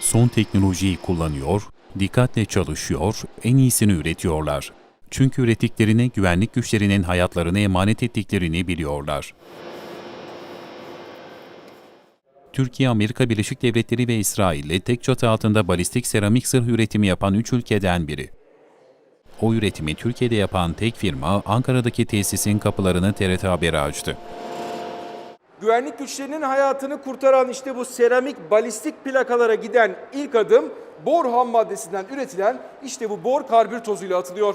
Son teknolojiyi kullanıyor, dikkatle çalışıyor, en iyisini üretiyorlar. Çünkü ürettiklerini güvenlik güçlerinin hayatlarını emanet ettiklerini biliyorlar. Türkiye, Amerika Birleşik Devletleri ve İsrail'le tek çatı altında balistik seramik zırh üretimi yapan üç ülkeden biri. O üretimi Türkiye'de yapan tek firma Ankara'daki tesisin kapılarını TRT Haber'e açtı. Güvenlik güçlerinin hayatını kurtaran işte bu seramik balistik plakalara giden ilk adım bor ham maddesinden üretilen işte bu bor karbür tozuyla atılıyor.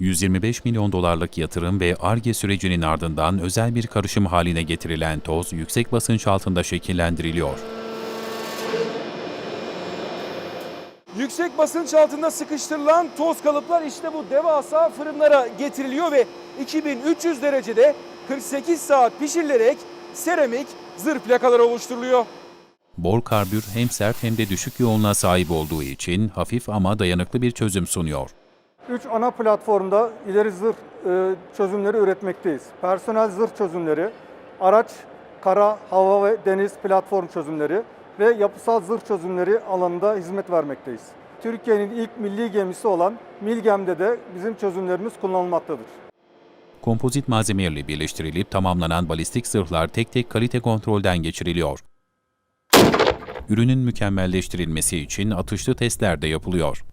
125 milyon dolarlık yatırım ve ARGE sürecinin ardından özel bir karışım haline getirilen toz yüksek basınç altında şekillendiriliyor. Yüksek basınç altında sıkıştırılan toz kalıplar işte bu devasa fırınlara getiriliyor ve 2300 derecede 48 saat pişirilerek seramik zırh plakaları oluşturuluyor. Bor karbür hem sert hem de düşük yoğunluğa sahip olduğu için hafif ama dayanıklı bir çözüm sunuyor. Üç ana platformda ileri zırh e, çözümleri üretmekteyiz. Personel zırh çözümleri, araç, kara, hava ve deniz platform çözümleri ve yapısal zırh çözümleri alanında hizmet vermekteyiz. Türkiye'nin ilk milli gemisi olan Milgem'de de bizim çözümlerimiz kullanılmaktadır. Kompozit malzemelerle birleştirilip tamamlanan balistik zırhlar tek tek kalite kontrolden geçiriliyor. Ürünün mükemmelleştirilmesi için atışlı testler de yapılıyor.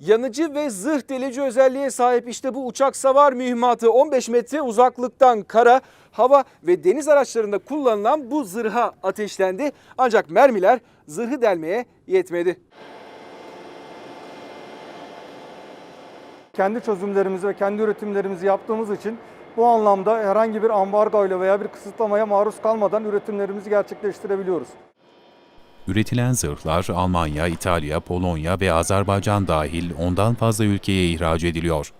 Yanıcı ve zırh delici özelliğe sahip işte bu uçak savar mühimmatı 15 metre uzaklıktan kara, hava ve deniz araçlarında kullanılan bu zırha ateşlendi. Ancak mermiler zırhı delmeye yetmedi. Kendi çözümlerimizi ve kendi üretimlerimizi yaptığımız için bu anlamda herhangi bir ambargoyla veya bir kısıtlamaya maruz kalmadan üretimlerimizi gerçekleştirebiliyoruz. Üretilen zırhlar Almanya, İtalya, Polonya ve Azerbaycan dahil ondan fazla ülkeye ihraç ediliyor.